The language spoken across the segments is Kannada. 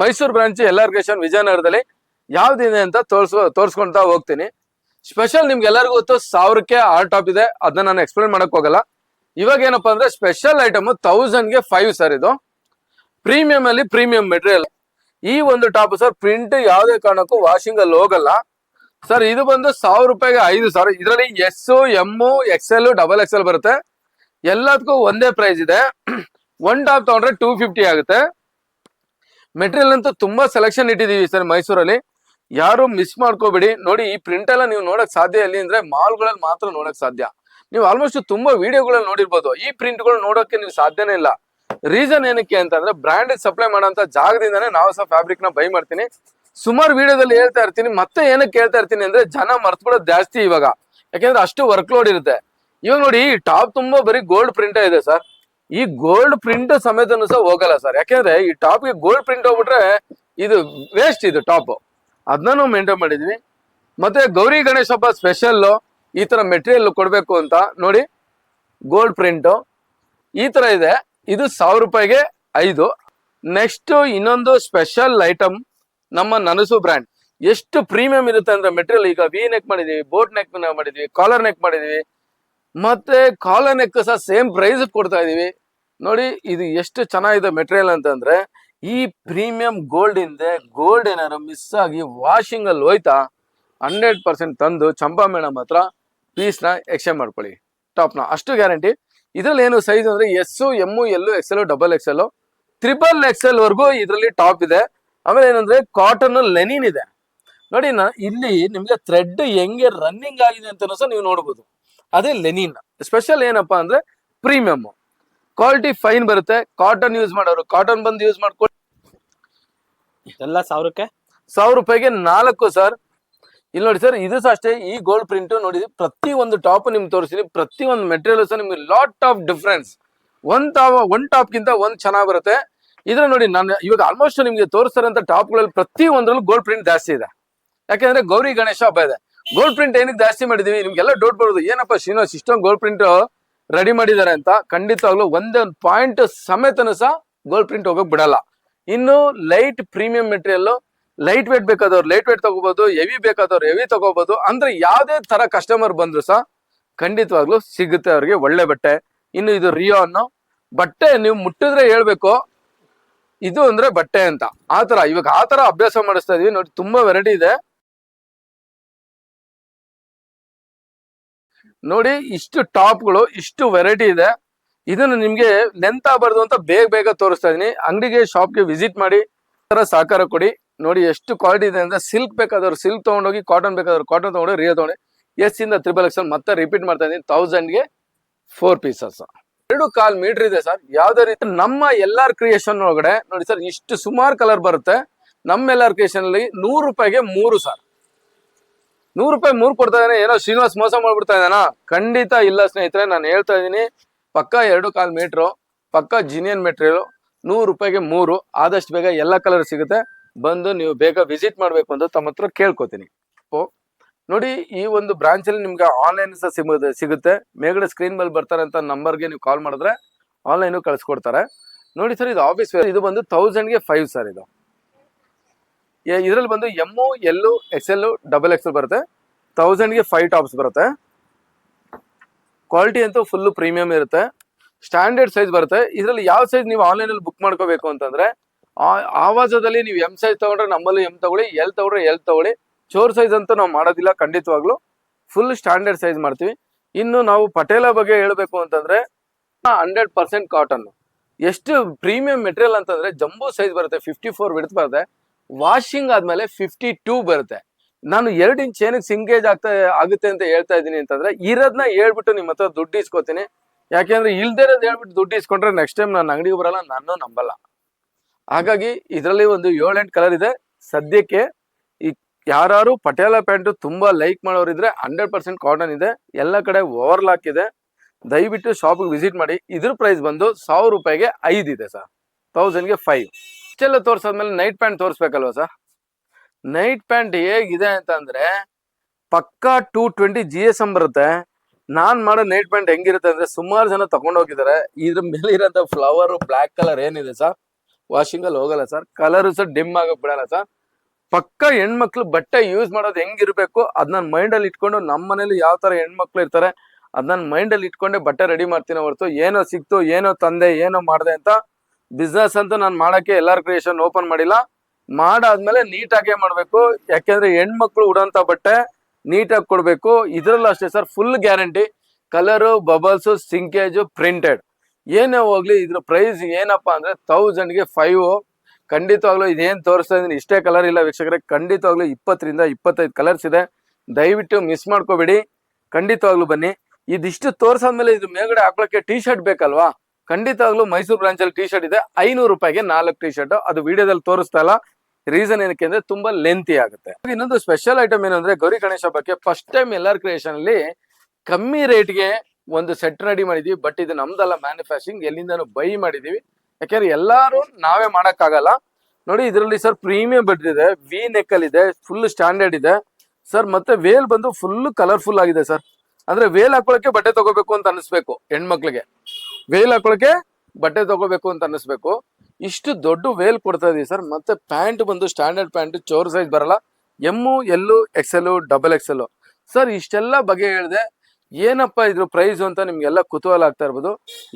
ಮೈಸೂರು ಬ್ರಾಂಚ್ ಎಲ್ಲಾರ್ಗೇಶನ್ ವಿಜಯನಗರದಲ್ಲಿ ಯಾವ್ದಿದೆ ಅಂತ ತೋರ್ಸೋ ತೋರಿಸ್ಕೊಂತ ಹೋಗ್ತೀನಿ. ಸ್ಪೆಷಲ್ ನಿಮ್ಗೆ ಎಲ್ಲರಿಗೂ ಗೊತ್ತು, ಸಾವಿರಕ್ಕೆ ಆರ್ ಟಾಪ್ ಇದೆ. ಅದನ್ನ ನಾನು ಎಕ್ಸ್ಪ್ಲೇನ್ ಮಾಡಕ್ ಹೋಗಲ್ಲ. ಇವಾಗ ಏನಪ್ಪಾ ಅಂದ್ರೆ ಸ್ಪೆಷಲ್ ಐಟಮ್ಗೆ ಫೈವ್ ಸರ್ ಇದು. ಪ್ರೀಮಿಯಂ ಅಲ್ಲಿ ಪ್ರೀಮಿಯಂ ಮೆಟೀರಿಯಲ್ ಈ ಒಂದು ಟಾಪ್ ಸರ್ ಪ್ರಿಂಟ್ ಯಾವುದೇ ಕಾರಣಕ್ಕೂ ವಾಷಿಂಗ್ ಅಲ್ಲಿ ಹೋಗಲ್ಲ. ಸರ್ ಇದು ಬಂದು ಸಾವಿರ ರೂಪಾಯಿಗೆ ಐದು ಸಾವಿರ ಇದರಲ್ಲಿ S M XL double XL ಬರುತ್ತೆ. ಎಲ್ಲದಕ್ಕೂ ಒಂದೇ ಪ್ರೈಸ್ ಇದೆ. ಒನ್ ಟಾಪ್ ತಗೊಂಡ್ರೆ ಟೂ ಫಿಫ್ಟಿ ಆಗುತ್ತೆ. ಮೆಟೀರಿಯಲ್ ಅಂತೂ ತುಂಬಾ ಸೆಲೆಕ್ಷನ್ ಇಟ್ಟಿದೀವಿ ಸರ್ ಮೈಸೂರಲ್ಲಿ. ಯಾರು ಮಿಸ್ ಮಾಡ್ಕೋಬೇಡಿ. ನೋಡಿ, ಈ ಪ್ರಿಂಟ್ ಎಲ್ಲ ನೀವು ನೋಡಕ್ ಸಾಧ್ಯ ಎಲ್ಲಿ ಅಂದ್ರೆ ಮಾಲ್ಗಳಲ್ಲಿ ಮಾತ್ರ ನೋಡಕ್ ಸಾಧ್ಯ. ನೀವು ಆಲ್ಮೋಸ್ಟ್ ತುಂಬಾ ವಿಡಿಯೋಗಳಲ್ಲಿ ನೋಡಿರ್ಬೋದು. ಈ ಪ್ರಿಂಟ್ಗಳು ನೋಡೋಕೆ ನೀವು ಸಾಧ್ಯನೇ ಇಲ್ಲ. ರೀಸನ್ ಏನಕ್ಕೆ ಅಂತಂದ್ರೆ ಬ್ರಾಂಡೆಡ್ ಸಪ್ಲೈ ಮಾಡೋಂತ ಜಾಗದಿಂದಾನೇ ನಾವು ಸಹ ಫ್ಯಾಬ್ರಿಕ್ನ ಬೈ ಮಾಡ್ತೀನಿ. ಸುಮಾರು ವಿಡಿಯೋದಲ್ಲಿ ಹೇಳ್ತಾ ಇರ್ತೀನಿ. ಮತ್ತೆ ಏನಕ್ಕೆ ಹೇಳ್ತಾ ಇರ್ತೀನಿ ಅಂದ್ರೆ ಜನ ಮರ್ತ್ಬಿಡೋದು ಜಾಸ್ತಿ ಇವಾಗ. ಯಾಕೆಂದ್ರೆ ಅಷ್ಟು ವರ್ಕ್ ಲೋಡ್ ಇರುತ್ತೆ. ಇವಾಗ ನೋಡಿ ಟಾಪ್ ತುಂಬಾ ಬರೀ ಗೋಲ್ಡ್ ಪ್ರಿಂಟ್ ಇದೆ ಸರ್. ಈ ಗೋಲ್ಡ್ ಪ್ರಿಂಟ್ ಸಮೇತನು ಸಹ ಹೋಗಲ್ಲ ಸರ್ ಯಾಕೆಂದ್ರೆ ಈ ಟಾಪ್ಗೆ ಗೋಲ್ಡ್ ಪ್ರಿಂಟ್ ಹೋಗ್ಬಿಟ್ರೆ ಇದು ವೇಸ್ಟ್ ಇದು ಟಾಪ್ ಅದನ್ನ ನಾವು ಮೇಂಟೈನ್ ಮಾಡಿದ್ವಿ. ಮತ್ತೆ ಗೌರಿ ಗಣೇಶ ಹಬ್ಬ ಸ್ಪೆಷಲ್ ಈ ತರ ಮೆಟೀರಿಯಲ್ ಕೊಡ್ಬೇಕು ಅಂತ ನೋಡಿ ಗೋಲ್ಡ್ ಪ್ರಿಂಟ್ ಈ ತರ ಇದೆ. ಇದು ಸಾವಿರ ರೂಪಾಯಿಗೆ ಐದು. ನೆಕ್ಸ್ಟ್ ಇನ್ನೊಂದು ಸ್ಪೆಷಲ್ ಐಟಮ್ ನಮ್ಮ ನನಸು ಬ್ರ್ಯಾಂಡ್ ಎಷ್ಟು ಪ್ರೀಮಿಯಂ ಇರುತ್ತೆ ಅಂದ್ರೆ ಮೆಟೀರಿಯಲ್ ಈಗ ವಿ ನೆಕ್ ಮಾಡಿದೀವಿ ಬೋಟ್ ನೆಕ್ ಮಾಡಿದೀವಿ ಕಾಲರ್ ನೆಕ್ ಮಾಡಿದೀವಿ ಮತ್ತೆ ಕಾಲ ನೆಕ್ ಸಹ ಸೇಮ್ ಪ್ರೈಸ್ ಕೊಡ್ತಾ ಇದೀವಿ. ನೋಡಿ, ಇದು ಎಷ್ಟು ಚೆನ್ನಾಗಿದೆ ಮೆಟೀರಿಯಲ್ ಅಂತಂದ್ರೆ, ಈ ಪ್ರೀಮಿಯಂ ಗೋಲ್ಡ್ ಇಂದೆ ಗೋಲ್ಡ್ ಏನಾದ್ರು ಮಿಸ್ ಆಗಿ ವಾಷಿಂಗ್ ಅಲ್ಲಿ ಹೋಯ್ತಾ ಹಂಡ್ರೆಡ್ ಪರ್ಸೆಂಟ್ ತಂದು ಚಂಪಾ ಮೇಡಮ್ ಹತ್ರ ಪೀಸ್ನ ಎಕ್ಸ್ಚೇಂಜ್ ಮಾಡ್ಕೊಳ್ಳಿ. ಟಾಪ್ನ. ಅಷ್ಟು ಗ್ಯಾರಂಟಿ ಇದ್ರಲ್ಲಿ ಏನು ಸೈಜ್ ಅಂದ್ರೆ S M L XL double XL triple XL ವರ್ಗೂ ಇದರಲ್ಲಿ ಟಾಪ್ ಇದೆ. ಆಮೇಲೆ ಏನಂದ್ರೆ ಕಾಟನ್ ಲೆನಿನ್ ಇದೆ. ನೋಡಿ ಇಲ್ಲಿ ನಿಮ್ಗೆ ಥ್ರೆಡ್ ಹೆಂಗೆ ರನ್ನಿಂಗ್ ಆಗಿದೆ ಅಂತ ಸಹ ನೀವು ನೋಡಬಹುದು ಅದೇ ಲೆನಿನ್. ಸ್ಪೆಷಲ್ ಏನಪ್ಪಾ ಅಂದ್ರೆ ಪ್ರೀಮಿಯಂ ಕ್ವಾಲಿಟಿ ಫೈನ್ ಬರುತ್ತೆ. ಕಾಟನ್ ಯೂಸ್ ಮಾಡೋರು. ಕಾಟನ್ ಬಂದು ಯೂಸ್ ಮಾಡ್ಕೊಂಡು ಎಲ್ಲ ಸಾವಿರಕ್ಕೆ? ಸಾವಿರ ರೂಪಾಯಿಗೆ ನಾಲ್ಕು ಸರ್. ಇಲ್ಲಿ ನೋಡಿ ಸರ್ ಇದು ಸಹ ಅಷ್ಟೇ. ಈ ಗೋಲ್ಡ್ ಪ್ರಿಂಟ್ ನೋಡಿ ಪ್ರತಿ ಒಂದು ಟಾಪ್ ನಿಮ್ಗೆ ತೋರಿಸ್ತೀನಿ. ಪ್ರತಿ ಒಂದು ಮೆಟೀರಿಯಲ್ ಸಹ ನಿಮ್ಗೆ lot of difference one top one top ಗಿಂತ ಒಂದ್ ಚೆನ್ನಾಗಿ ಬರುತ್ತೆ. ಇದ್ರ ನೋಡಿ ನಾನು ಇವಾಗ ಆಲ್ಮೋಸ್ಟ್ ನಿಮ್ಗೆ ತೋರಿಸ್ತಾರಂತ ಟಾಪ್ಗಳಲ್ಲಿ ಪ್ರತಿ ಒಂದ್ರಲ್ಲೂ ಗೋಲ್ಡ್ ಪ್ರಿಂಟ್ ಜಾಸ್ತಿ ಇದೆ. ಯಾಕೆಂದ್ರೆ ಗೌರಿ ಗಣೇಶ ಹಬ್ಬ ಇದೆ. ಗೋಲ್ಡ್ ಪ್ರಿಂಟ್ ಏನಕ್ಕೆ ಜಾಸ್ತಿ ಮಾಡಿದೀವಿ? ನಿಮ್ಗೆಲ್ಲ ಡೌಟ್ ಬರೋದು. ಏನಪ್ಪ ಶ್ರೀನಿವಾಸ್, ಇಷ್ಟೊಂದು ಗೋಲ್ಡ್ ಪ್ರಿಂಟ್ ರೆಡಿ ಮಾಡಿದ್ದಾರೆ ಅಂತ? ಖಂಡಿತವಾಗ್ಲೂ ಒಂದೊಂದು ಪಾಯಿಂಟ್ ಸಮೇತನ ಸಹ ಗೋಲ್ಡ್ ಪ್ರಿಂಟ್ ಹೋಗಕ್ ಬಿಡಲ್ಲ. ಇನ್ನು light premium material light weight ಬೇಕಾದವ್ರು light weight ತಗೋಬಹುದು ಹೆವಿ ಬೇಕಾದವ್ರು ಹೆವಿ ತಗೋಬಹುದು ಅಂದ್ರೆ ಯಾವುದೇ ತರ ಕಸ್ಟಮರ್ ಬಂದ್ರು ಸಹ ಖಂಡಿತವಾಗ್ಲೂ ಸಿಗುತ್ತೆ ಅವ್ರಿಗೆ ಒಳ್ಳೆ ಬಟ್ಟೆ. ಇನ್ನು ಇದು ರಿಯೋ ಅನ್ನೋ ಬಟ್ಟೆ ನೀವು ಮುಟ್ಟಿದ್ರೆ ಹೇಳ್ಬೇಕು. ಇದು ಅಂದ್ರೆ ಬಟ್ಟೆ ಅಂತ. ಆತರ ಇವಾಗ ಆತರ ಅಭ್ಯಾಸ ಮಾಡಿಸ್ತಾ ಇದೀವಿ. ನೋಡಿ, ತುಂಬಾ ವೆರೈಟಿ ಇದೆ. ನೋಡಿ ಇಷ್ಟು ಟಾಪ್ಗಳು ಇಷ್ಟು ವೆರೈಟಿ ಇದೆ. ಇದನ್ನು ನಿಮಗೆ ಲೆಂತ್ ಆಗಬಾರ್ದು ಅಂತ ಬೇಗ ಬೇಗ ತೋರಿಸ್ತಾ ಇದೀನಿ. ಅಂಗಡಿಗೆ ಶಾಪ್ಗೆ ವಿಸಿಟ್ ಮಾಡಿ ಥರ ಸಹಕಾರ ಕೊಡಿ. ನೋಡಿ ಎಷ್ಟು ಕ್ವಾಲಿಟಿ ಇದೆ ಅಂತ ಸಿಲ್ಕ್ ಬೇಕಾದವ್ರು ಸಿಲ್ಕ್ ತಗೊಂಡೋಗಿ ಕಾಟನ್ ಬೇಕಾದವ್ರು ಕಾಟನ್ ತಗೊಂಡು ರಿಯೋ ತಗೊಂಡು ಎಸ್ ಇಂದ ತ್ರಿಬಲ್ ಎಕ್ಸ್ ಮತ್ತೆ ರಿಪೀಟ್ ಮಾಡ್ತಾ ಇದೀನಿ. ತೌಸಂಡ್ಗೆ ಫೋರ್ ಪೀಸಸ್ ಎರಡು ಕಾಲ್ ಮೀಟರ್ ಇದೆ ಸರ್ ಯಾವ್ದೇ ರೀತಿ ನಮ್ಮ ಎಲ್ಲಾರ್ ಕ್ರಿಯೇಷನ್ ಒಳಗಡೆ ನೋಡಿ ಸರ್ ಇಷ್ಟು ಸುಮಾರು ಕಲರ್ ಬರುತ್ತೆ. ನಮ್ಮ ಎಲ್ಲಾರ್ ಕ್ರಿಯೇಷನ್ ಅಲ್ಲಿ ನೂರು ರೂಪಾಯಿಗೆ ಮೂರು ಸರ್ ನೂರು ರೂಪಾಯಿ ಮೂರು ಕೊಡ್ತಾ ಇದ್ದಾನೆ. ಏನೋ ಶ್ರೀನಿವಾಸ್ ಮೋಸ ಮಾಡ್ಬಿಡ್ತಾ ಇದ್ದಾನ? ಖಂಡಿತ ಇಲ್ಲ ಸ್ನೇಹಿತರೆ, ನಾನು ಹೇಳ್ತಾ ಇದ್ದೀನಿ. ಪಕ್ಕ ಎರಡು ಕಾಲ್ ಮೀಟ್ರು ಪಕ್ಕ ಜಿನಿಯನ್ ಮೆಟೀರಿಯಲ್ ನೂರು ರೂಪಾಯಿಗೆ ಮೂರು, ಆದಷ್ಟು ಬೇಗ ಎಲ್ಲ ಕಲರ್ ಸಿಗುತ್ತೆ. ಬಂದು ನೀವು ಬೇಗ ವಿಸಿಟ್ ಮಾಡಬೇಕು ಅಂತ ತಮ್ಮ ಹತ್ರ ಕೇಳ್ಕೊತೀನಿ. ನೋಡಿ, ಈ ಒಂದು ಬ್ರಾಂಚಲ್ಲಿ ನಿಮ್ಗೆ ಆನ್ಲೈನ್ ಸಹ ಸಿಗುತ್ತೆ ಸಿಗುತ್ತೆ. ಮೇಲ್ಗಡೆ ಸ್ಕ್ರೀನ್ ಮೇಲೆ ಬರ್ತಾರೆ ಅಂತ ನಂಬರ್ಗೆ ನೀವು ಕಾಲ್ ಮಾಡಿದ್ರೆ ಆನ್ಲೈನು ಕಳಿಸ್ಕೊಡ್ತಾರೆ. ನೋಡಿ ಸರ್ ಇದು ಆಫೀಸ್ ಇದು ಬಂದು ತೌಸಂಡ್ಗೆ ಫೈವ್ ಸರ್ ಇದು. ಇದರಲ್ಲಿ ಬಂದು M L L double X ಬರುತ್ತೆ. ತೌಸಂಡ್ಗೆ ಫೈವ್ ಟಾಪ್ಸ್ ಬರುತ್ತೆ. ಕ್ವಾಲಿಟಿ ಅಂತೂ ಫುಲ್ ಪ್ರೀಮಿಯಂ ಇರುತ್ತೆ. ಸ್ಟ್ಯಾಂಡರ್ಡ್ ಸೈಜ್ ಬರುತ್ತೆ. ಇದರಲ್ಲಿ ಯಾವ ಸೈಜ್ ನೀವು ಆನ್ಲೈನ್ ಅಲ್ಲಿ ಬುಕ್ ಮಾಡ್ಕೋಬೇಕು ಅಂತಂದ್ರೆ ಆವಾಜದಲ್ಲಿ ನೀವು ಎಂ ಸೈಜ್ ತಗೊಂಡ್ರೆ ನಮ್ಮಲ್ಲಿ ಎಂ ತಗೊಳ್ಳಿ ಎಲ್ ತಗೊಂಡ್ರೆ ಎಲ್ ತಗೊಳ್ಳಿ. ಚೋರ್ ಸೈಜ್ ಅಂತೂ ನಾವು ಮಾಡೋದಿಲ್ಲ, ಖಂಡಿತವಾಗ್ಲೂ. ಫುಲ್ ಸ್ಟ್ಯಾಂಡರ್ಡ್ ಸೈಜ್ ಮಾಡ್ತೀವಿ. ಇನ್ನು ನಾವು ಪಟೇಲ ಬಗ್ಗೆ ಹೇಳಬೇಕು ಅಂತಂದ್ರೆ ಹಂಡ್ರೆಡ್ ಪರ್ಸೆಂಟ್ ಕಾಟನ್ ಎಷ್ಟು ಪ್ರೀಮಿಯಂ ಮೆಟೀರಿಯಲ್ ಅಂತಂದ್ರೆ, ಜಂಬೂ ಸೈಜ್ ಬರುತ್ತೆ ಫಿಫ್ಟಿ ಫೋರ್ ಬರುತ್ತೆ. ವಾಷಿಂಗ್ ಆದ್ಮೇಲೆ ಫಿಫ್ಟಿ ಟೂ ಬರುತ್ತೆ. ನಾನು ಎರಡು ಇಂಚ್ ಏನಕ್ಕೆ ಸಿಂಗೇಜ್ ಆಗ್ತಾ, ಆಗುತ್ತೆ ಅಂತ ಹೇಳ್ತಾ ಇದ್ದೀನಿ ಅಂತಂದ್ರೆ ಇರೋದನ್ನ ಹೇಳ್ಬಿಟ್ಟು ನಿಮ್ಮ ಹತ್ರ ದುಡ್ಡು ಇಸ್ಕೊತೀನಿ. ಯಾಕೆಂದ್ರೆ ಇಲ್ದೇ ಇರೋದು ಹೇಳ್ಬಿಟ್ಟು ದುಡ್ಡು ಇಸ್ಕೊಂಡ್ರೆ ನೆಕ್ಸ್ಟ್ ಟೈಮ್ ನಾನು ಅಂಗಡಿಗೆ ಬರಲ್ಲ ನಾನು ನಂಬಲ್ಲ. ಹಾಗಾಗಿ ಇದರಲ್ಲಿ ಒಂದು ಏಳೆಂಟು ಕಲರ್ ಇದೆ. ಸದ್ಯಕ್ಕೆ ಈ ಯಾರು ಪಟೇಲ ಪ್ಯಾಂಟು ತುಂಬಾ ಲೈಕ್ ಮಾಡೋರಿದ್ರೆ ಹಂಡ್ರೆಡ್ ಪರ್ಸೆಂಟ್ ಕಾಟನ್ ಇದೆ. ಎಲ್ಲ ಕಡೆ ಓವರ್ಲಾಕ್ ಇದೆ. ದಯವಿಟ್ಟು ಶಾಪಿಗೆ ವಿಸಿಟ್ ಮಾಡಿ. ಇದ್ರ ಪ್ರೈಸ್ ಬಂದು ಸಾವಿರ ರೂಪಾಯಿಗೆ ಐದು ಇದೆ ಸರ್. ತೌಸಂಡ್ಗೆ ಫೈವ್ ಇಷ್ಟೆಲ್ಲ ತೋರ್ಸಾದ್ಮೇಲೆ ನೈಟ್ ಪ್ಯಾಂಟ್ ತೋರಿಸ್ಬೇಕಲ್ವಾ ಸರ್ ನೈಟ್ ಪ್ಯಾಂಟ್ ಹೇಗಿದೆ ಅಂತಂದ್ರೆ ಪಕ್ಕಾ two twenty G S M ಬರುತ್ತೆ. ನಾನ್ ಮಾಡೋ ನೈಟ್ ಪ್ಯಾಂಟ್ ಹೆಂಗಿರುತ್ತೆ ಅಂದ್ರೆ ಸುಮಾರು ಜನ ತಗೊಂಡೋಗಿದ್ದಾರೆ. ಇದ್ರ ಮೇಲೆ ಇರೋಂಥ ಫ್ಲವರ್ ಬ್ಲಾಕ್ ಕಲರ್ ಏನಿದೆ ಸರ್ ವಾಷಿಂಗ್ ಅಲ್ಲಿ ಹೋಗಲ್ಲ ಸರ್ ಕಲರ್ ಸರ್ ಡಿಮ್ ಆಗಕ್ ಬಿಡಲ್ಲ ಸರ್ ಪಕ್ಕ ಹೆಣ್ಮಕ್ಳು ಬಟ್ಟೆ ಯೂಸ್ ಮಾಡೋದು ಹೆಂಗಿರ್ಬೇಕು, ಅದ್ ಮೈಂಡ್ ಅಲ್ಲಿ ಇಟ್ಕೊಂಡು ನಮ್ಮ ಮನೇಲಿ ಯಾವ ತರ ಹೆಣ್ಮಕ್ಳು ಇರ್ತಾರೆ, ಅದ್ ಮೈಂಡ್ ಅಲ್ಲಿ ಇಟ್ಕೊಂಡೆ ಬಟ್ಟೆ ರೆಡಿ ಮಾಡ್ತೀನಿ ಹೊರತು. ಏನೋ ಸಿಕ್ತು, ಏನೋ ತಂದೆ, ಏನೋ ಮಾಡ್ದೆ ಅಂತ ಬಿಸ್ನೆಸ್ ಅಂತ ನಾನು ಮಾಡಕ್ಕೆ ಎಲ್ಲಾರ್ ಕ್ರಿಯೇಷನ್ ಓಪನ್ ಮಾಡಿಲ್ಲ. ಮಾಡಾದ್ಮೇಲೆ ನೀಟಾಗೆ ಮಾಡಬೇಕು. ಯಾಕೆಂದ್ರೆ ಹೆಣ್ಮಕ್ಳು ಉಡೋಂಥ ಬಟ್ಟೆ ನೀಟಾಗಿ ಕೊಡಬೇಕು. ಇದ್ರಲ್ಲೂ ಅಷ್ಟೇ sir full guarantee colour bubbles shrinkage printed ಏನೇ ಹೋಗ್ಲಿ, ಇದ್ರ ಪ್ರೈಸ್ ಏನಪ್ಪಾ ಅಂದ್ರೆ ತೌಸಂಡ್ಗೆ ಫೈವ್ ಖಂಡಿತವಾಗ್ಲೂ ಇದೇನು ತೋರಿಸ್ತಾ ಇದ್ದೀನಿ, ಇಷ್ಟೇ ಕಲರ್ ಇಲ್ಲ ವೀಕ್ಷಕರೇ. ಖಂಡಿತವಾಗ್ಲೂ ಇಪ್ಪತ್ತರಿಂದ ಇಪ್ಪತ್ತೈದು ಕಲರ್ಸ್ ಇದೆ. ದಯವಿಟ್ಟು ಮಿಸ್ ಮಾಡ್ಕೋಬೇಡಿ. ಖಂಡಿತವಾಗ್ಲೂ ಬನ್ನಿ. ಇದಿಷ್ಟು ತೋರ್ಸಾದ್ಮೇಲೆ ಇದ್ರ ಮೇಲ್ಗಡೆ ಹಾಕೊಳಕ್ಕೆ ಟಿ ಶರ್ಟ್ ಬೇಕಲ್ವಾ? ಖಂಡಿತವಾಗ್ಲೂ ಮೈಸೂರು ಬ್ರಾಂಚ್ ಅಲ್ಲಿ ಟಿ ಶರ್ಟ್ ಇದೆ. ಐನೂರು ರೂಪಾಯಿಗೆ ನಾಲ್ಕು ಟಿ ಶರ್ಟ್ ಅದು ವಿಡಿಯೋದಲ್ಲಿ ತೋರಿಸ್ತಾ ಇಲ್ಲ. ರೀಸನ್ ಏನಕ್ಕೆ ಅಂದ್ರೆ ತುಂಬಾ ಲೆಂತಿ ಆಗುತ್ತೆ. ಇನ್ನೊಂದು ಸ್ಪೆಷಲ್ ಐಟಮ್ ಏನಂದ್ರೆ ಗೌರಿ ಗಣೇಶ ಹಬ್ಬಕ್ಕೆ ಫಸ್ಟ್ ಟೈಮ್ ಎಲ್ಲಾರ್ ಕ್ರಿಯೇಷನ್ ಅಲ್ಲಿ ಕಮ್ಮಿ ರೇಟ್ಗೆ ಒಂದು ಸೆಟ್ ರೆಡಿ ಮಾಡಿದೀವಿ. ಬಟ್ ಇದು ನಮ್ದಲ್ಲ ಮ್ಯಾನುಫ್ಯಾಕ್ಚರಿಂಗ್ ಎಲ್ಲಿಂದನೂ ಬೈ ಮಾಡಿದೀವಿ. ಯಾಕೆಂದ್ರೆ ಎಲ್ಲಾರು ನಾವೇ ಮಾಡಕ್ಕಾಗಲ್ಲ. ನೋಡಿ, ಇದರಲ್ಲಿ ಸರ್ ಪ್ರೀಮಿಯಂ ಬೆಡ್ ಇದೆ ವಿ ನೆಕ್ ಅಲ್ಲಿ ಇದೆ. ಫುಲ್ ಸ್ಟ್ಯಾಂಡರ್ಡ್ ಇದೆ. ಸರ್ ಮತ್ತೆ ವೇಲ್ ಬಂದು ಫುಲ್ ಕಲರ್ಫುಲ್ ಆಗಿದೆ ಸರ್ ಅಂದ್ರೆ ವೇಲ್ ಹಾಕೊಳಕ್ಕೆ ಬಟ್ಟೆ ತಗೋಬೇಕು ಅಂತ ಅನಿಸ್ಬೇಕು ಹೆಣ್ಮಕ್ಳಿಗೆ. ವೇಲ್ ಹಾಕೊಳಕ್ಕೆ ಬಟ್ಟೆ ತಗೋಬೇಕು ಅಂತ ಅನ್ನಿಸ್ಬೇಕು. ಇಷ್ಟು ದೊಡ್ಡ ವೇಲ್ ಕೊಡ್ತಾ ಇದೀವಿ ಸರ್. ಮತ್ತೆ ಪ್ಯಾಂಟ್ ಬಂದು ಸ್ಟ್ಯಾಂಡರ್ಡ್ ಪ್ಯಾಂಟ್, ಚೋರ್ ಸೈಜ್ ಬರಲ್ಲ. M L XL double XL sir, ಇಷ್ಟೆಲ್ಲ ಬಗೆ ಹೇಳಿದೆ, ಏನಪ್ಪ ಇದ್ರ ಪ್ರೈಸ್ ಅಂತ ನಿಮ್ಗೆಲ್ಲ ಕುತೂಹಲ ಆಗ್ತಾ ಇರ್ಬೋದು.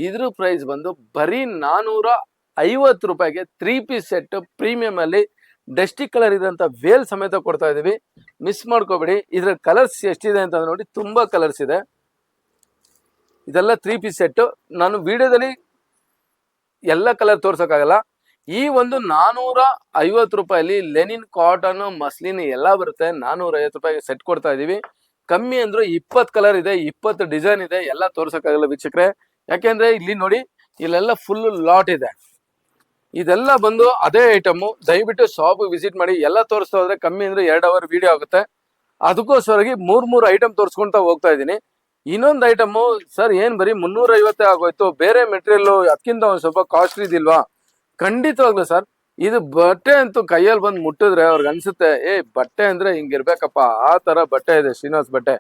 ಇದ್ರ ಪ್ರೈಸ್ ಬಂದು ಬರೀ ನಾನೂರ ಐವತ್ತು ರೂಪಾಯಿಗೆ ತ್ರೀ ಪೀಸ್ ಸೆಟ್ ಪ್ರೀಮಿಯಂ ಅಲ್ಲಿ ಡಸ್ಟಿ ಕಲರ್ ಇದಂತ ವೇಲ್ ಸಮೇತ ಕೊಡ್ತಾ ಇದೀವಿ. ಮಿಸ್ ಮಾಡ್ಕೋಬೇಡಿ. ಇದ್ರ ಕಲರ್ಸ್ ಎಷ್ಟಿದೆ ಅಂತ ನೋಡಿ, ತುಂಬಾ ಕಲರ್ಸ್ ಇದೆ. ಇದೆಲ್ಲ ತ್ರೀ ಪೀಸ್ ಸೆಟ್ ನಾನು ವಿಡಿಯೋದಲ್ಲಿ ಎಲ್ಲ ಕಲರ್ ತೋರ್ಸೋಕ್ಕಾಗಲ್ಲ. ಈ ಒಂದು ನಾನೂರ ಐವತ್ತು ರೂಪಾಯಲ್ಲಿ ಲೆನಿನ್ ಕಾಟನ್ ಮಸ್ಲಿನ್ ಎಲ್ಲ ಬರುತ್ತೆ. ನಾನೂರ ಐವತ್ತು ರೂಪಾಯಿಗೆ ಸೆಟ್ ಕೊಡ್ತಾ ಇದೀವಿ ಕಮ್ಮಿ ಅಂದ್ರೆ ಇಪ್ಪತ್ತು ಕಲರ್ ಇದೆ, ಇಪ್ಪತ್ತು ಡಿಸೈನ್ ಇದೆ, ಎಲ್ಲ ತೋರ್ಸೋಕ್ಕಾಗಲ್ಲ ವೀಕ್ಷಕರೇ. ಯಾಕೆಂದ್ರೆ ಇಲ್ಲಿ ನೋಡಿ, ಇಲ್ಲೆಲ್ಲ ಫುಲ್ ಲಾಟ್ ಇದೆ. ಇದೆಲ್ಲ ಬಂದು ಅದೇ ಐಟಮು ದಯವಿಟ್ಟು ಶಾಪ್ ವಿಸಿಟ್ ಮಾಡಿ, ಎಲ್ಲ ತೋರಿಸ್ತಾ ಹೋದ್ರೆ ಕಮ್ಮಿ ಅಂದ್ರೆ ಎರಡು ಅವರ್ ವಿಡಿಯೋ ಆಗುತ್ತೆ. ಅದಕ್ಕೋಸ್ಕರವಾಗಿ ಮೂರ್ ಮೂರು ಐಟಮ್ ತೋರಿಸ್ಕೊಂತ ಹೋಗ್ತಾ ಇದ್ದೀನಿ. ಇನ್ನೊಂದು ಐಟಮ್ ಸರ್ ಏನು ಬರೀ ಮುನ್ನೂರ ಐವತ್ತೇ ಆಗೋಯ್ತು, ಬೇರೆ ಮೆಟೀರಿಯಲ್ ಅದಕ್ಕಿಂತ ಒಂದು ಸ್ವಲ್ಪ ಕಾಸ್ಟ್ಲಿ ಇದಿಲ್ವಾ ಖಂಡಿತವಾಗ್ಲು ಸರ್ ಇದು ಬಟ್ಟೆ ಅಂತೂ ಕೈಯಲ್ಲಿ ಬಂದು ಮುಟ್ಟಿದ್ರೆ ಅವ್ರಿಗೆ ಅನ್ಸುತ್ತೆ, ಏ, ಬಟ್ಟೆ ಅಂದ್ರೆ ಹಿಂಗಿರ್ಬೇಕಪ್ಪ, ಆ ತರ ಬಟ್ಟೆ ಇದೆ, ಶ್ರೀನಿವಾಸ್ ಬಟ್ಟೆ.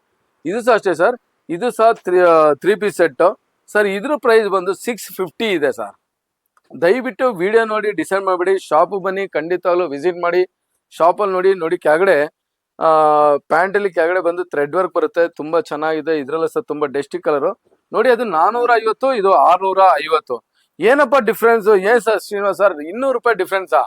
ಇದು ಸಹ ಅಷ್ಟೇ ಸರ್ ಇದು ಸಹ three three piece set sir ಇದ್ರ ಪ್ರೈಸ್ ಬಂದು ಸಿಕ್ಸ್ ಫಿಫ್ಟಿ ಇದೆ ಸರ್ ದಯವಿಟ್ಟು ವಿಡಿಯೋ ನೋಡಿ ಡಿಸೈಡ್ ಮಾಡಿಬಿಡಿ ಶಾಪ್ ಬನ್ನಿ, ಖಂಡಿತವಾಗ್ಲೂ ವಿಸಿಟ್ ಮಾಡಿ ಶಾಪಲ್ಲಿ ನೋಡಿ ನೋಡಿ ಕೆಳಗಡೆ ಪ್ಯಾಂಟ್ ಅಲ್ಲಿ ಕೆಳಗಡೆ ಬಂದು ಥ್ರೆಡ್ ವರ್ಕ್ ಬರುತ್ತೆ, ತುಂಬಾ ಚೆನ್ನಾಗಿದೆ. ಇದ್ರಲ್ಲ ಸಹ ತುಂಬಾ ಡೆಸ್ಟಿ ಕಲರ್ ನೋಡಿ, ಅದು ನಾನೂರ ಐವತ್ತು ಇದು ಆರ್ನೂರ ಐವತ್ತು ಏನಪ್ಪ ಡಿಫ್ರೆನ್ಸ್ ಏನ್ ಸರ್ ಶ್ರೀನಿವಾಸ್ ಸರ್, ಇನ್ನೂರು ರೂಪಾಯಿ ಡಿಫ್ರೆನ್ಸಾ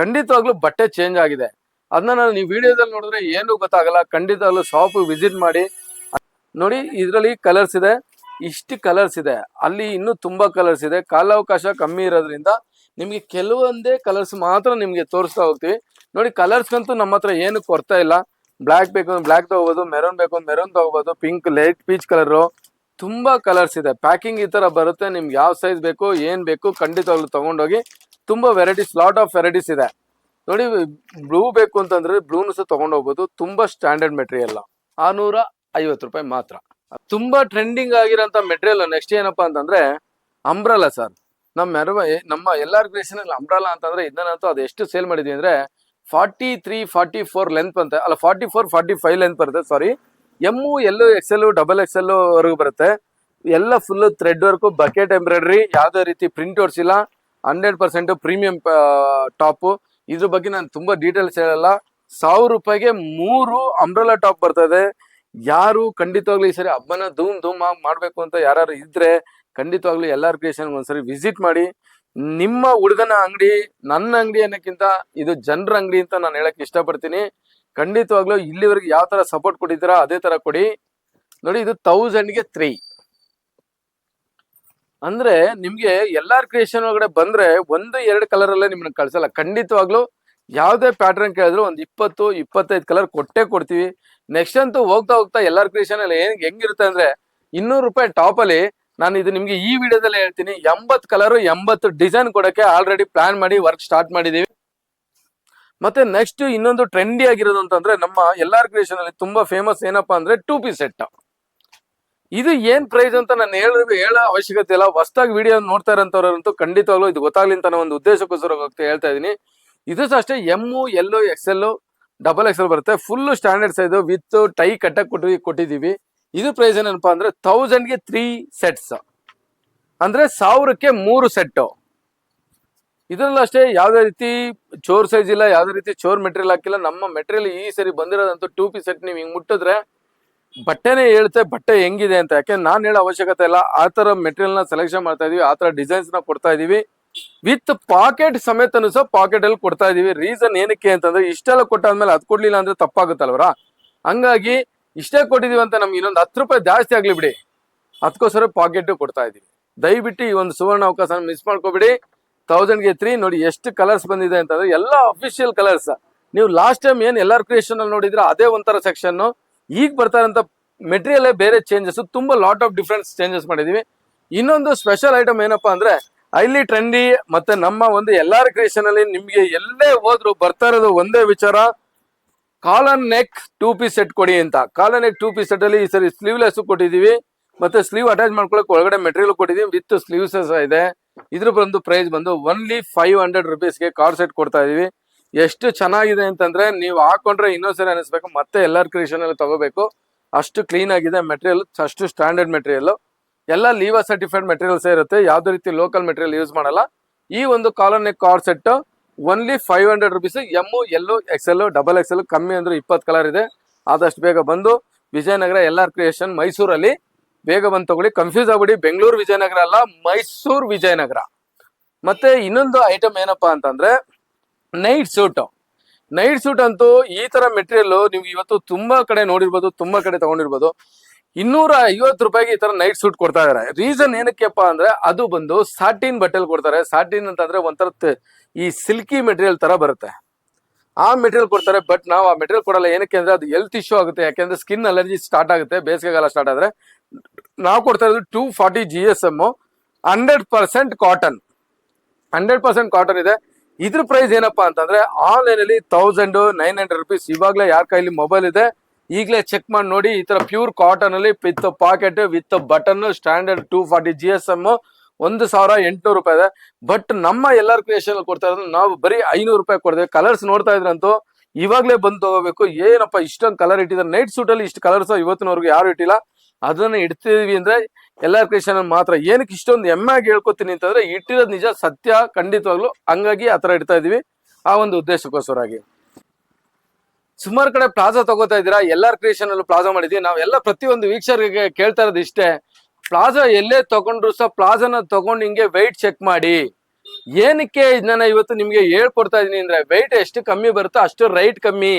ಖಂಡಿತವಾಗ್ಲೂ ಬಟ್ಟೆ ಚೇಂಜ್ ಆಗಿದೆ. ಅದನ್ನ ನಾನು ನೀವು ವಿಡಿಯೋದಲ್ಲಿ ನೋಡಿದ್ರೆ ಏನು ಗೊತ್ತಾಗಲ್ಲ. ಖಂಡಿತವಾಗ್ಲೂ ಶಾಪ್ ವಿಸಿಟ್ ಮಾಡಿ. ನೋಡಿ, ಇದರಲ್ಲಿ ಕಲರ್ಸ್ ಇದೆ. ಇಷ್ಟು ಕಲರ್ಸ್ ಇದೆ. ಅಲ್ಲಿ ಇನ್ನೂ ತುಂಬಾ ಕಲರ್ಸ್ ಇದೆ. ಕಾಲಾವಕಾಶ ಕಮ್ಮಿ ಇರೋದ್ರಿಂದ ನಿಮ್ಗೆ ಕೆಲವೊಂದೇ ಕಲರ್ಸ್ ಮಾತ್ರ ನಿಮಗೆ ತೋರಿಸ್ತಾ ಹೋಗ್ತೀವಿ. ನೋಡಿ ಕಲರ್ಸ್ ಅಂತೂ ನಮ್ಮ ಹತ್ರ ಏನು ಕೊರತೆ ಇಲ್ಲ. ಬ್ಲ್ಯಾಕ್ ಬೇಕು ಬ್ಲ್ಯಾಕ್ ತಗೋಬೋದು ಮೆರೂನ್ ಬೇಕು ಮೆರೂನ್ ತಗೋಬಹುದು ಪಿಂಕ್ ಲೈಟ್ ಪೀಚ್ ಕಲರು ತುಂಬ ಕಲರ್ಸ್ ಇದೆ. ಪ್ಯಾಕಿಂಗ್ ಈ ಥರ ಬರುತ್ತೆ, ನಿಮ್ಗೆ ಯಾವ ಸೈಜ್ ಬೇಕು, ಏನು ಬೇಕು ಖಂಡಿತವಾಗ್ಲೂ ತೊಗೊಂಡೋಗಿ ತುಂಬ ವೆರೈಟೀಸ್ ಲಾಟ್ ಆಫ್ ವೆರೈಟೀಸ್ ಇದೆ. ನೋಡಿ ಬ್ಲೂ ಬೇಕು ಅಂತಂದ್ರೆ ಬ್ಲೂನು ಸಹ ತೊಗೊಂಡೋಗ್ಬೋದು. ತುಂಬಾ ಸ್ಟ್ಯಾಂಡರ್ಡ್ ಮೆಟೀರಿಯಲ್ ಆರುನೂರ ಐವತ್ತು ರೂಪಾಯಿ ಮಾತ್ರ. ತುಂಬ ಟ್ರೆಂಡಿಂಗ್ ಆಗಿರೋಂಥ ಮೆಟೀರಿಯಲ್ ನೆಕ್ಸ್ಟ್ ಏನಪ್ಪ ಅಂತಂದರೆ ಅಂಬ್ರಲ್ಲ ಸರ್ ನಮ್ಮ ಮೆರವ ನಮ್ಮ ಎಲ್ಲಾರ್ ಕ್ರಿಯೇಷನ್ ಅಲ್ಲಿ ಅಂಬ್ರಲ್ಲ ಅಂತಂದ್ರೆ ಇದನ್ನಂತೂ ಅದು ಎಷ್ಟು ಸೇಲ್ ಮಾಡಿದ್ವಿ ಅಂದ್ರೆ forty three forty four length ಅಂತ ಅಲ್ಲ forty four forty five length ಬರುತ್ತೆ sorry M L XL double XL ವರೆಗೂ ಬರುತ್ತೆ. ಎಲ್ಲ full thread work bucket embroidery ಯಾವುದೇ ರೀತಿ ಪ್ರಿಂಟ್ ಓಡಿಸಿಲ್ಲ. ಹಂಡ್ರೆಡ್ ಪರ್ಸೆಂಟ್ ಪ್ರೀಮಿಯಂ ಟಾಪ್ ಇದ್ರ ಬಗ್ಗೆ ನಾನು ತುಂಬಾ ಡೀಟೇಲ್ಸ್ ಹೇಳಲ್ಲ. ಸಾವಿರ ರೂಪಾಯಿಗೆ ಮೂರು ಅಂಬ್ರಲಾ ಟಾಪ್ ಬರ್ತದೆ. ಯಾರು ಖಂಡಿತವಾಗ್ಲೂ ಈ ಸರಿ ಹಬ್ಬನ ಧೂಮ್ ಧೂಮ್ ಮಾಡ್ಬೇಕು ಅಂತ ಯಾರು ಇದ್ರೆ ಖಂಡಿತವಾಗ್ಲೂ ಎಲ್ಲಾರ್ ಕ್ರಿಯೇಷನ್ ಒಂದ್ಸರಿ ವಿಸಿಟ್ ಮಾಡಿ, ನಿಮ್ಮ ಹುಡುಗನ ಅಂಗಡಿ, ನನ್ನ ಅಂಗಡಿ ಅನ್ನೋಕ್ಕಿಂತ ಇದು ಜನರ ಅಂಗಡಿ ಅಂತ ನಾನು ಹೇಳಕ್ ಇಷ್ಟಪಡ್ತೀನಿ. ಖಂಡಿತವಾಗ್ಲೂ ಇಲ್ಲಿವರೆಗೆ ಯಾವ ತರ ಸಪೋರ್ಟ್ ಕೊಟ್ಟಿದ್ದೀರಾ, ಅದೇ ತರ ಕೊಡಿ. ನೋಡಿ, ಇದು ತೌಸಂಡ್ಗೆ ತ್ರೀ ಅಂದ್ರೆ ನಿಮ್ಗೆ ಎಲ್ಲಾರ್ ಕ್ರಿಯೇಷನ್ ಒಳಗಡೆ ಬಂದ್ರೆ ಒಂದು, ಎರಡು ಕಲರ್ ಅಲ್ಲೇ ನಿಮ್ನ ಕಳ್ಸಲ್ಲ. ಖಂಡಿತವಾಗ್ಲೂ ಯಾವ್ದೇ ಪ್ಯಾಟರ್ನ್ ಕೇಳಿದ್ರು ಒಂದ್ ಇಪ್ಪತ್ತು, ಇಪ್ಪತ್ತೈದು ಕಲರ್ ಕೊಟ್ಟೆ ಕೊಡ್ತೀವಿ. ನೆಕ್ಸ್ಟ್ ಅಂತೂ ಹೋಗ್ತಾ ಹೋಗ್ತಾ ಎಲ್ಲಾರ್ ಕ್ರಿಯೇಷನ್ ಅಲ್ಲಿ ಏನ್ ಹೆಂಗಿರುತ್ತೆ ಅಂದ್ರೆ ಇನ್ನೂರು ರೂಪಾಯಿ ಟಾಪ್ ಅಲ್ಲಿ ನಾನು ಇದು ನಿಮ್ಗೆ ಈ ವಿಡಿಯೋದಲ್ಲಿ ಹೇಳ್ತೀನಿ ಎಂಬತ್ ಕಲರ್ ಎಂಬತ್ತು ಡಿಸೈನ್ ಕೊಡಕ್ಕೆ ಆಲ್ರೆಡಿ ಪ್ಲಾನ್ ಮಾಡಿ ವರ್ಕ್ ಸ್ಟಾರ್ಟ್ ಮಾಡಿದೀವಿ. ಮತ್ತೆ ನೆಕ್ಸ್ಟ್ ಇನ್ನೊಂದು ಟ್ರೆಂಡಿ ಆಗಿರೋದು ಅಂತಂದ್ರೆ ನಮ್ಮ ಎಲ್ಲಾರ್ ಕ್ರಿಯೇಷನ್ ಅಲ್ಲಿ ತುಂಬಾ ಫೇಮಸ್ ಏನಪ್ಪಾ ಅಂದ್ರೆ ಟೂ ಪೀಸ್ ಸೆಟ್ ಇದು ಏನ್ ಪ್ರೈಸ್ ಅಂತ ನಾನು ಹೇಳ ಹೇಳೋ ಅವಶ್ಯಕತೆ ಇಲ್ಲ. ಹೊಸದಾಗಿ ವಿಡಿಯೋ ನೋಡ್ತಾ ಇರೋಂಥವ್ರಂತೂ ಖಂಡಿತವಾಗ್ಲೂ ಇದು ಗೊತ್ತಾಗ್ಲಿ ಅಂತ ಒಂದು ಉದ್ದೇಶಕ್ಕೋಸ್ಕರ ಹೇಳ್ತಾ ಇದೀನಿ. ಇದು ಸಹ ಅಷ್ಟೇ M X L double X L ಬರುತ್ತೆ. Full standard size with tie ಕಟ್ಟಕ್ ಕೊಟ್ಟಿ ಕೊಟ್ಟಿದೀವಿ ಇದು ಪ್ರೈಸ್ ಏನಪ್ಪಾ ಅಂದ್ರೆ ಥೌಸಂಡ್ಗೆ ತ್ರೀ ಸೆಟ್ಸ್ ಅಂದ್ರೆ ಸಾವಿರಕ್ಕೆ ಮೂರು ಸೆಟ್ ಇದ್ರಲ್ಲೂ ಅಷ್ಟೇ ಯಾವ್ದೇ ರೀತಿ ಚೋರ್ ಸೈಜ್ ಇಲ್ಲ, ಯಾವ್ದೇ ರೀತಿ ಚೋರ್ ಮೆಟೀರಿಯಲ್ ಹಾಕಿಲ್ಲ. ನಮ್ಮ ಮೆಟೀರಿಯಲ್ ಈ ಸರಿ ಬಂದಿರೋದಂತೂ ಟೂ ಪಿ ಸೆಟ್ ನೀವು ಹಿಂಗ್ ಮುಟ್ಟಿದ್ರೆ ಬಟ್ಟೆನೇ ಹೇಳುತ್ತೆ ಬಟ್ಟೆ ಹೆಂಗಿದೆ ಅಂತ. ಯಾಕೆ ನಾನು ಹೇಳೋ ಅವಶ್ಯಕತೆ ಇಲ್ಲ. ಆ ತರ ಮೆಟೀರಿಯಲ್ನ ಸೆಲೆಕ್ಷನ್ ಮಾಡ್ತಾ ಇದೀವಿ. ಆ ತರ ಡಿಸೈನ್ಸ್ನ ಕೊಡ್ತಾ ಇದೀವಿ. ವಿತ್ ಪಾಕೆಟ್ ಸಮೇತನು ಸಹ ಪಾಕೆಟ್ ಅಲ್ಲಿ ಕೊಡ್ತಾ ಇದೀವಿ. ರೀಸನ್ ಏನಕ್ಕೆ ಅಂತಂದ್ರೆ ಇಷ್ಟೆಲ್ಲ ಕೊಟ್ಟಾದ್ಮೇಲೆ ಅದ್ ಕೊಡ್ಲಿಲ್ಲ ಅಂದ್ರೆ ತಪ್ಪಾಗುತ್ತಲ್ವರ? ಹಂಗಾಗಿ ಇಷ್ಟೇ ಕೊಟ್ಟಿದೀವಿ ಅಂತ ನಮ್ಗೆ ಇನ್ನೊಂದು ಹತ್ತು ರೂಪಾಯಿ ಜಾಸ್ತಿ ಆಗ್ಲಿ ಬಿಡಿ. ಅದಕ್ಕೋಸ್ಕರ ಪಾಕೆಟ್ ಕೊಡ್ತಾ ಇದೀವಿ. ದಯವಿಟ್ಟು ಈ ಒಂದು ಸುವರ್ಣ ಅವಕಾಶ ಮಿಸ್ ಮಾಡ್ಕೋಬಿಡಿ. ತೌಸಂಡ್ಗೆ ತ್ರೀ ನೋಡಿ ಎಷ್ಟು ಕಲರ್ಸ್ ಬಂದಿದೆ ಅಂತಂದ್ರೆ ಎಲ್ಲ ಅಫಿಷಿಯಲ್ ಕಲರ್ಸ್ ನೀವು ಲಾಸ್ಟ್ ಟೈಮ್ ಏನು ಎಲ್ಲಾರ್ ಕ್ರಿಯೇಷನ್ ಅಲ್ಲಿ ನೋಡಿದ್ರೆ ಅದೇ ಒಂಥರ ಸೆಕ್ಷನ್ ಈಗ ಬರ್ತಾರಂತ ಮೆಟೀರಿಯಲ್ ಬೇರೆ ಚೇಂಜಸ್ ತುಂಬಾ ಲಾಟ್ ಆಫ್ ಡಿಫ್ರೆನ್ಸ್ ಚೇಂಜಸ್ ಮಾಡಿದೀವಿ. ಇನ್ನೊಂದು ಸ್ಪೆಷಲ್ ಐಟಮ್ ಏನಪ್ಪಾ ಅಂದ್ರೆ ಐಲಿ ಟ್ರೆಂಡಿ ಮತ್ತೆ ನಮ್ಮ ಒಂದು ಎಲ್ಲಾರ್ ಕ್ರಿಯೇಷನ್ ಅಲ್ಲಿ ನಿಮ್ಗೆ ಎಲ್ಲೇ ಹೋದ್ರು ಬರ್ತಾ ಇರೋದು ಒಂದೇ ವಿಚಾರ. Collar neck two piece set ಕೊಡಿ ಅಂತ. Collar neck two piece set ಅಲ್ಲಿ ಈ ಸರಿ ಸ್ಲೀವ್ಲೆಸ್ ಕೊಟ್ಟಿದೀವಿ ಮತ್ತೆ ಸ್ಲೀವ್ ಅಟ್ಯಾಚ್ ಮಾಡ್ಕೊಳಕ್ ಒಳಗಡೆ ಮೆಟೀರಿಯಲ್ ಕೊಟ್ಟಿದೀವಿ ವಿತ್ ಸ್ಲೀವ್ಸ್ ಇದೆ. ಇದ್ರ ಬಂದು ಪ್ರೈಸ್ ಬಂದು ಒನ್ಲಿ ಫೈವ್ ಹಂಡ್ರೆಡ್ ರುಪೀಸ್ಗೆ ಕಾರ್ ಸೆಟ್ ಕೊಡ್ತಾ ಇದೀವಿ. ಎಷ್ಟು ಚೆನ್ನಾಗಿದೆ ಅಂತಂದ್ರೆ ನೀವು ಹಾಕೊಂಡ್ರೆ ಇನ್ನೊಂದ್ಸರಿ ಅನಿಸ್ಬೇಕು ಮತ್ತೆ ಎಲ್ಲಾರ್ ಕ್ರಿಯೇಷನ್ ಅಲ್ಲಿ ತಗೋಬೇಕು. ಅಷ್ಟು ಕ್ಲೀನ್ ಆಗಿದೆ ಮೆಟೀರಿಯಲ್ ಅಷ್ಟು ಸ್ಟ್ಯಾಂಡರ್ಡ್ ಮೆಟೀರಿಯಲ್ ಎಲ್ಲ ಲೀವರ್ ಸರ್ಟಿಫೈಡ್ ಮೆಟೀರಿಯಲ್ಸ್ ಇರುತ್ತೆ. ಯಾವುದೇ ರೀತಿ ಲೋಕಲ್ ಮೆಟೀರಿಯಲ್ ಯೂಸ್ ಮಾಡಲ್ಲ. ಈ ಒಂದು colony co-ord set only five hundred rupees M L XL double XL ಕಮ್ಮಿ ಅಂದ್ರೆ ಇಪ್ಪತ್ತು ಕಲರ್ ಇದೆ. ಆದಷ್ಟು ಬೇಗ ಬಂದು ವಿಜಯನಗರ ಎಲ್ ಆರ್ ಕ್ರಿಯೇಷನ್ ಮೈಸೂರಲ್ಲಿ ಬೇಗ ಬಂದು ತಗೊಳ್ಳಿ. ಕನ್ಫ್ಯೂಸ್ ಆಗ್ಬಿಡಿ, ಬೆಂಗಳೂರು ವಿಜಯನಗರ ಅಲ್ಲ, ಮೈಸೂರು ವಿಜಯನಗರ. ಮತ್ತೆ ಇನ್ನೊಂದು ಐಟಮ್ ಏನಪ್ಪಾ ಅಂತಂದ್ರೆ ನೈಟ್ ಸೂಟ್ ನೈಟ್ ಸೂಟ್ ಅಂತೂ ಈ ತರ ಮೆಟೀರಿಯಲ್ ನೀವು ಇವತ್ತು ತುಂಬಾ ಕಡೆ ನೋಡಿರ್ಬೋದು, ತುಂಬಾ ಕಡೆ ತಗೊಂಡಿರ್ಬೋದು. ಇನ್ನೂರ ಐವತ್ತು ರೂಪಾಯಿಗೆ ಈ ತರ ನೈಟ್ ಸೂಟ್ ಕೊಡ್ತಾ ಇದಾರೆ. ರೀಸನ್ ಏನಕ್ಕೆಪ್ಪ ಅಂದ್ರೆ ಅದು ಬಂದು ಸಾಟಿನ್ ಬಟ್ಟೆಲ್ ಕೊಡ್ತಾರೆ. ಸಾಟಿನ್ ಅಂತಂದ್ರೆ ಒಂಥರ ಈ ಸಿಲ್ಕಿ ಮೆಟೀರಿಯಲ್ ತರ ಬರುತ್ತೆ. ಆ ಮೆಟೀರಿಯಲ್ ಕೊಡ್ತಾರೆ ಬಟ್ ನಾವು ಆ ಮೆಟೀರಿಯಲ್ ಕೊಡಲ್ಲ. ಏನಕ್ಕೆ ಅಂದ್ರೆ ಅದು ಹೆಲ್ತ್ ಇಶ್ಯೂ ಆಗುತ್ತೆ. ಯಾಕೆಂದ್ರೆ ಸ್ಕಿನ್ ಅಲರ್ಜಿ ಸ್ಟಾರ್ಟ್ ಆಗುತ್ತೆ, ಬೇಸಿಗೆಗಾಲ ಸ್ಟಾರ್ಟ್ ಆದ್ರೆ. ನಾವು ಕೊಡ್ತಾ ಇರೋದು two forty G S M hundred percent cotton hundred percent cotton ಇದೆ. ಇದ್ರ ಪ್ರೈಸ್ ಏನಪ್ಪಾ ಅಂತಂದ್ರೆ ಆನ್ಲೈನ್ ಅಲ್ಲಿ ತೌಸಂಡ್ ನೈನ್ ಹಂಡ್ರೆಡ್ ರುಪೀಸ್ ಇವಾಗಲೇ ಯಾರ ಕೈಲಿ ಮೊಬೈಲ್ ಇದೆ. ಈಗಲೇ ಚೆಕ್ ಮಾಡಿ ನೋಡಿ, ಈ ತರ ಪ್ಯೂರ್ ಕಾಟನ್ ಅಲ್ಲಿ with pocket with button standard two forty G S M ಒಂದು ಸಾವಿರ ಎಂಟುನೂರು ರೂಪಾಯಿ ಇದೆ. ಬಟ್ ನಮ್ಮ ಎಲ್ಲಾರ್ ಕ್ರಿಯೇಷನ್ ಕೊಡ್ತಾ ಇರೋದು, ನಾವು ಬರೀ ಐನೂರು ರೂಪಾಯಿ ಕೊಡ್ತೇವೆ ಕಲರ್ಸ್ ನೋಡ್ತಾ ಇದ್ರಂತೂ ಇವಾಗಲೇ ಬಂದು ತಗೋಬೇಕು. ಏನಪ್ಪ ಇಷ್ಟೊಂದು ಕಲರ್ ಇಟ್ಟಿದ್ದಾರೆ. ನೈಟ್ ಸೂಟ್ ಅಲ್ಲಿ ಇಷ್ಟು ಕಲರ್ಸ್ ಇವತ್ತಿನವರೆಗೂ ಯಾರು ಇಟ್ಟಿಲ್ಲ. ಅದನ್ನ ಇಡ್ತಿದೀವಿ ಅಂದ್ರೆ ಎಲ್ಲಾರ್ ಕ್ರಿಯೇಷನ್ ಮಾತ್ರ. ಏನಕ್ಕೆ ಇಷ್ಟೊಂದು ಎಮ್ಮಾಗಿ ಹೇಳ್ಕೊತೀನಿ ಅಂತಂದ್ರೆ, ಇಟ್ಟಿರೋದು ನಿಜ, ಸತ್ಯ, ಖಂಡಿತವಾಗ್ಲು ಹಂಗಾಗಿ ಆ ತರ ಇಡ್ತಾ ಇದೀವಿ ಆ ಒಂದು ಉದ್ದೇಶಕ್ಕೋಸ್ಕರಾಗಿ ಸುಮಾರು ಕಡೆ ಪ್ಲಾಜಾ ತಗೋತಾ ಇದ್ದೀರಾ? ಎಲ್ಲಾರ್ ಕ್ರಿಯೇಷನ್ ಅಲ್ಲೂ ಪ್ಲಾಜಾ ಮಾಡಿದೀವಿ ನಾವೆಲ್ಲ ಪ್ರತಿಯೊಂದು ವೀಕ್ಷಕರಿಗೆ ಕೇಳ್ತಾ ಇರೋದು ಇಷ್ಟೇ. ಪ್ಲಾಜಾ ಎಲ್ಲೇ ತಗೊಂಡ್ರು ಸಹ ಪ್ಲಾಜಾನ ತಗೊಂಡು ಹಿಂಗೆ ವೆಯ್ಟ್ ಚೆಕ್ ಮಾಡಿ. ಏನಕ್ಕೆ ಇದನ್ನ ಇವತ್ತು ನಿಮ್ಗೆ ಹೇಳ್ಕೊಡ್ತಾ ಇದೀನಿ ಅಂದ್ರೆ ವೆಯ್ಟ್ ಎಷ್ಟು ಕಮ್ಮಿ ಬರುತ್ತೋ ಅಷ್ಟು ರೈಟ್ ಕಮ್ಮಿ.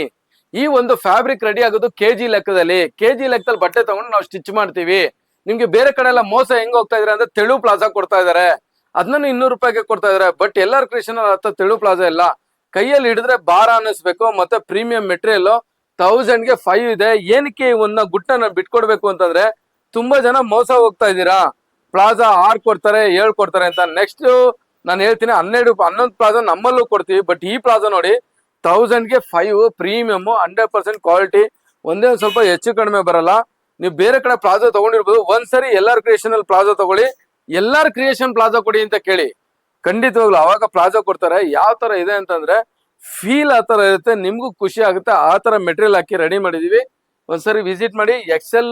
ಈ ಒಂದು ಫ್ಯಾಬ್ರಿಕ್ ರೆಡಿ ಆಗೋದು ಕೆಜಿ ಲೆಕ್ಕದಲ್ಲಿ. ಕೆಜಿ ಲೆಕ್ಕದಲ್ಲಿ ಬಟ್ಟೆ ತಗೊಂಡು ನಾವು ಸ್ಟಿಚ್ ಮಾಡ್ತೀವಿ. ನಿಮ್ಗೆ ಬೇರೆ ಕಡೆ ಎಲ್ಲ ಮೋಸ ಹೆಂಗ್ ಹೋಗ್ತಾ ಇದಾರೆ ಅಂದ್ರೆ ತೆಳು ಪ್ಲಾಜಾ ಕೊಡ್ತಾ ಇದಾರೆ ಅದನ್ನ ಇನ್ನೂರು ರೂಪಾಯಿಗೆ ಕೊಡ್ತಾ ಇದಾರೆ ಬಟ್ ಎಲ್ಲಾರ್ ಕ್ರಿಯೇಷನ್ ಅರ್ಥ ತೆಳು ಪ್ಲಾಜಾ ಇಲ್ಲ. ಕೈಯಲ್ಲಿ ಹಿಡಿದ್ರೆ ಭಾರ ಅನ್ನಿಸ್ಬೇಕು, ಮತ್ತೆ ಪ್ರೀಮಿಯಂ ಮೆಟೀರಿಯಲ್ ತೌಸಂಡ್ಗೆ ಫೈವ್ ಇದೆ. ಏನಕ್ಕೆ ಇವನ್ನ ಗುಟ್ಟನ್ನ ಬಿಟ್ಕೊಡ್ಬೇಕು ಅಂತಂದ್ರೆ, ತುಂಬಾ ಜನ ಮೋಸ ಹೋಗ್ತಾ ಇದ್ದೀರಾ? ಪ್ಲಾಜಾ ಆರ್ ಕೊಡ್ತಾರೆ, ಏಳ್ ಕೊಡ್ತಾರೆ ಅಂತ. ನೆಕ್ಸ್ಟ್ ನಾನು ಹೇಳ್ತೀನಿ, ಹನ್ನೆರಡು, ಹನ್ನೊಂದು ಪ್ಲಾಜಾ ನಮ್ಮಲ್ಲೂ ಕೊಡ್ತೀವಿ ಬಟ್ ಈ ಪ್ಲಾಜಾ ನೋಡಿ ತೌಸಂಡ್ಗೆ five premium hundred percent quality ಒಂದೇ ಒಂದು ಸ್ವಲ್ಪ ಹೆಚ್ಚು ಕಡಿಮೆ ಬರಲ್ಲ. ನೀವು ಬೇರೆ ಕಡೆ ಪ್ಲಾಜಾ ತಗೊಂಡಿರ್ಬೋದು. ಒಂದ್ಸರಿ ಎಲ್ಲಾರ್ ಕ್ರಿಯೇಷನ್ ಅಲ್ಲಿ ಪ್ಲಾಜಾ ತಗೊಳ್ಳಿ. ಎಲ್ಲಾರ್ ಕ್ರಿಯೇಷನ್ ಪ್ಲಾಜಾ ಕೊಡಿ ಅಂತ ಕೇಳಿ. ಖಂಡಿತವಾಗ್ಲು ಅವಾಗ ಪ್ಲಾಜಾ ಕೊಡ್ತಾರೆ. ಯಾವ ತರ ಇದೆ ಅಂತಂದ್ರೆ ಫೀಲ್ ಆ ತರ ಇರುತ್ತೆ, ನಿಮ್ಗೂ ಖುಷಿ ಆಗುತ್ತೆ. ಆ ತರ ಮೆಟೀರಿಯಲ್ ಹಾಕಿ ರೆಡಿ ಮಾಡಿದೀವಿ. ಒಂದ್ಸರಿ ವಿಸಿಟ್ ಮಾಡಿ ಎಕ್ಸೆಲ್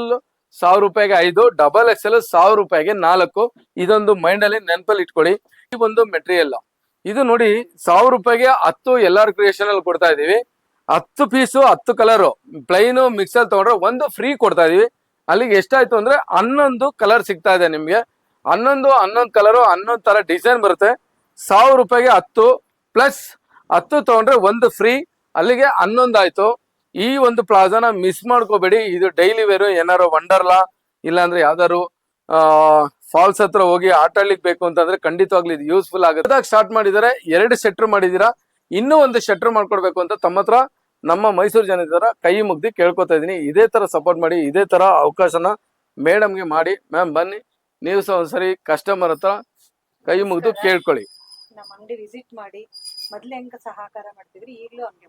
ಸಾವಿರ ರೂಪಾಯಿಗೆ ಐದು ಡಬಲ್ ಎಕ್ಸೆಲ್ ಸಾವಿರ ರೂಪಾಯಿಗೆ ನಾಲ್ಕು. ಇದೊಂದು ಮೈಂಡ್ ಅಲ್ಲಿ ನೆನಪಲ್ಲಿ ಇಟ್ಕೊಳ್ಳಿ. ಈ ಒಂದು ಮೆಟೀರಿಯಲ್ ಇದು ನೋಡಿ ಸಾವಿರ ರೂಪಾಯಿಗೆ ಹತ್ತು ಎಲ್ಲಾರ್ ಕ್ರಿಯೇಷನ್ ಅಲ್ಲಿ ಕೊಡ್ತಾ ಇದೀವಿ. ಹತ್ತು ಪೀಸು ಹತ್ತು ಕಲರು ಪ್ಲೈನು ಮಿಕ್ಸಲ್ ತಗೊಂಡ್ರೆ ಒಂದು ಫ್ರೀ ಕೊಡ್ತಾ ಇದೀವಿ. ಅಲ್ಲಿಗೆ ಎಷ್ಟಾಯ್ತು ಅಂದ್ರೆ ಹನ್ನೊಂದು ಕಲರ್ ಸಿಗ್ತಾ ಇದೆ ನಿಮ್ಗೆ. ಹನ್ನೊಂದು ಹನ್ನೊಂದು ಕಲರು ಹನ್ನೊಂದು ತರ ಡಿಸೈನ್ ಬರುತ್ತೆ. ಸಾವಿರ ರೂಪಾಯಿಗೆ ಹತ್ತು ಪ್ಲಸ್ ಹತ್ತು ತಗೊಂಡ್ರೆ ಒಂದು ಫ್ರೀ ಅಲ್ಲಿಗೆ ಹನ್ನೊಂದು ಆಯ್ತು. ಈ ಒಂದು ಪ್ಲಾಜಾನ ಮಿಸ್ ಮಾಡ್ಕೋಬೇಡಿ. ಇದು ಡೈಲಿ ವೇರ್ ಏನಾರು ವಂಡರ್ಲಾ ಇಲ್ಲಾಂದ್ರೆ ಯಾವ್ದಾರು ಫಾಲ್ಸ್ ಹತ್ರ ಹೋಗಿ ಆಟ ಆಡ್ಲಿಕ್ಕೆ ಬೇಕು ಅಂತಂದ್ರೆ ಖಂಡಿತವಾಗ್ಲಿ ಇದು ಯೂಸ್ಫುಲ್ ಆಗುತ್ತೆ. ಸ್ಟಾರ್ಟ್ ಮಾಡಿದರೆ, ಎರಡು ಶೆಟ್ರ್ ಮಾಡಿದೀರಾ. ಇನ್ನೂ ಒಂದು ಶೆಟ್ರ್ ಮಾಡ್ಕೊಡ್ಬೇಕು ಅಂತ ತಮ್ಮ ಹತ್ರ ನಮ್ಮ ಮೈಸೂರು ಜನ ಕೈ ಮುಗ್ದಿ ಕೇಳ್ಕೊತಾ ಇದೀನಿ ಇದೇ ತರ ಸಪೋರ್ಟ್ ಮಾಡಿ, ಇದೇ ತರ ಅವಕಾಶನ ಮೇಡಮ್ಗೆ ಮಾಡಿ. ಮ್ಯಾಮ್ ಬನ್ನಿ. ನೀವು ಸಹ ಒಂದ್ಸರಿ ಕಸ್ಟಮರ್ ಹತ್ರ ಕೈ ಮುಗಿದು ಕೇಳ್ಕೊಳ್ಳಿ. ನಮ್ಮ ಅಂಗಡಿ ವಿಸಿಟ್ ಮಾಡಿ ಮೊದ್ಲು ಹೆಂಗ ಸಹಕಾರ ಮಾಡ್ತಿದ್ರಿ ಈಗಲೂ ಹಂಗೆ